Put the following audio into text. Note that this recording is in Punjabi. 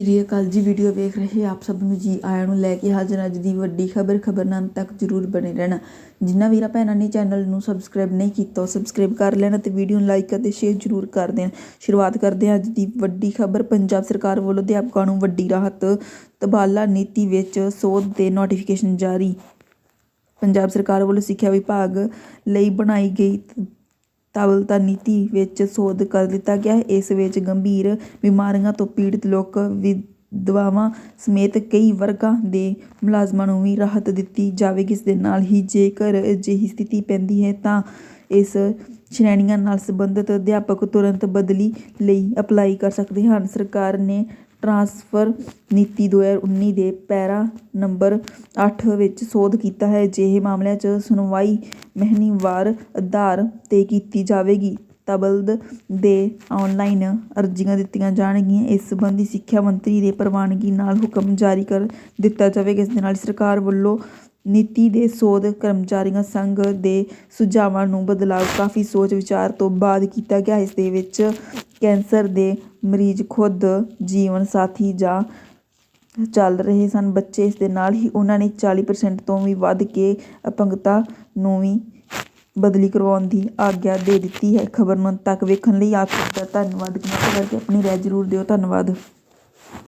ਸ੍ਰੀ ਅਕਾਲ ਜੀ, ਵੀਡੀਓ ਵੇਖ ਰਹੇ ਆਪ ਸਭ ਨੂੰ ਜੀ ਆਇਆਂ ਨੂੰ ਲੈ ਕੇ ਹਾਜ਼ਰ ਅੱਜ ਦੀ ਵੱਡੀ ਖਬਰ ਖਬਰ ਨਾਲ ਤੱਕ ਜਰੂਰ ਬਣੇ ਰਹਿਣਾ। ਜਿਨ੍ਹਾਂ ਵੀਰਾਂ ਭੈਣਾਂ ਨੇ ਚੈਨਲ ਨੂੰ ਸਬਸਕ੍ਰਾਈਬ ਨਹੀਂ ਕੀਤਾ, ਉਹ ਸਬਸਕ੍ਰਾਈਬ ਕਰ ਲੈਣ ਤੇ ਵੀਡੀਓ ਨੂੰ ਲਾਈਕ ਅਤੇ ਸ਼ੇਅਰ ਜਰੂਰ ਕਰ ਦੇਣ। ਸ਼ੁਰੂਆਤ ਕਰਦੇ ਹਾਂ ਅੱਜ ਦੀ ਵੱਡੀ ਖਬਰ। ਪੰਜਾਬ ਸਰਕਾਰ ਵੱਲੋਂ ਅਧਿਆਪਕਾਂ ਨੂੰ ਵੱਡੀ ਰਾਹਤ, ਤਬਾਲਾ ਨੀਤੀ ਵਿੱਚ ਸੋਧ ਦੇ ਨੋਟੀਫਿਕੇਸ਼ਨ ਜਾਰੀ। ਪੰਜਾਬ ਸਰਕਾਰ ਵੱਲੋਂ ਸਿੱਖਿਆ ਵਿਭਾਗ ਲਈ ਬਣਾਈ ਗਈ ਤਾਬਲਤਾ ਨੀਤੀ ਵਿੱਚ ਸੋਧ ਕਰ ਦਿੱਤਾ ਗਿਆ। ਹੈ ਇਸ ਵਿੱਚ ਗੰਭੀਰ ਬਿਮਾਰੀਆਂ ਤੋਂ ਪੀੜਤ ਲੋਕ, ਵਿਧਵਾਵਾਂ ਸਮੇਤ ਕਈ ਵਰਗਾਂ ਦੇ ਮੁਲਾਜ਼ਮਾਂ ਨੂੰ ਵੀ ਰਾਹਤ ਦਿੱਤੀ ਜਾਵੇਗੀ। ਇਸ ਦੇ ਨਾਲ ਹੀ ਜੇਕਰ ਅਜਿਹੀ ਸਥਿਤੀ ਪੈਂਦੀ ਹੈ ਤਾਂ ਇਸ ਸ਼੍ਰੇਣੀਆਂ ਨਾਲ ਸੰਬੰਧਿਤ ਅਧਿਆਪਕ ਤੁਰੰਤ ਬਦਲੀ ਲਈ ਅਪਲਾਈ ਕਰ ਸਕਦੇ ਹਨ। ਸਰਕਾਰ ਨੇ ਟਰਾਂਸਫਰ ਨੀਤੀ 2019 ਦੇ ਪੈਰਾ ਨੰਬਰ ਅੱਠ ਵਿੱਚ ਸੋਧ ਕੀਤਾ ਹੈ। ਅਜਿਹੇ ਮਾਮਲਿਆਂ 'ਚ ਸੁਣਵਾਈ ਮਹੀਨਾਵਾਰ ਆਧਾਰ ਤੇ ਕੀਤੀ ਜਾਵੇਗੀ। ਤਬਲਦ ਦੇ ਔਨਲਾਈਨ ਅਰਜ਼ੀਆਂ ਦਿੱਤੀਆਂ ਜਾਣਗੀਆਂ। ਇਸ ਸੰਬੰਧੀ ਸਿੱਖਿਆ ਮੰਤਰੀ ਦੇ ਪ੍ਰਵਾਨਗੀ ਨਾਲ ਹੁਕਮ ਜਾਰੀ ਕਰ ਦਿੱਤਾ ਜਾਵੇਗਾ। ਇਸ ਦੇ ਨਾਲ ਸਰਕਾਰ ਵੱਲੋਂ ਨੀਤੀ ਦੇ ਸੋਧ ਕਰਮਚਾਰੀਆਂ ਸੰਘ ਦੇ ਸੁਝਾਵਾਂ ਨੂੰ ਬਦਲਾਅ, ਕਾਫੀ ਸੋਚ ਵਿਚਾਰ ਤੋਂ ਬਾਅਦ ਕੀਤਾ ਗਿਆ। ਇਸ ਦੇ ਵਿੱਚ ਕੈਂਸਰ ਦੇ ਮਰੀਜ਼ ਖੁਦ ਜੀਵਨ ਸਾਥੀ ਜਾਂ ਚੱਲ ਰਹੇ ਸਨ। ਬੱਚੇ ਇਸ ਦੇ ਨਾਲ ਹੀ ਉਹਨਾਂ ਨੇ 40% ਤੋਂ ਵੀ ਵੱਧ ਕੇ ਅਪੰਗਤਾ ਨੂੰ ਵੀ ਬਦਲੀ ਕਰਵਾਉਣ ਦੀ ਆਗਿਆ ਦੇ ਦਿੱਤੀ ਹੈ। ਖਬਰ ਨੂੰ ਅੰਤ ਤੱਕ ਵੇਖਣ ਲਈ ਆਪ ਸਭ ਦਾ ਧੰਨਵਾਦ। ਕਮੈਂਟ ਕਰਕੇ ਆਪਣੀ ਰਾਏ ਜ਼ਰੂਰ ਦਿਓ। ਧੰਨਵਾਦ।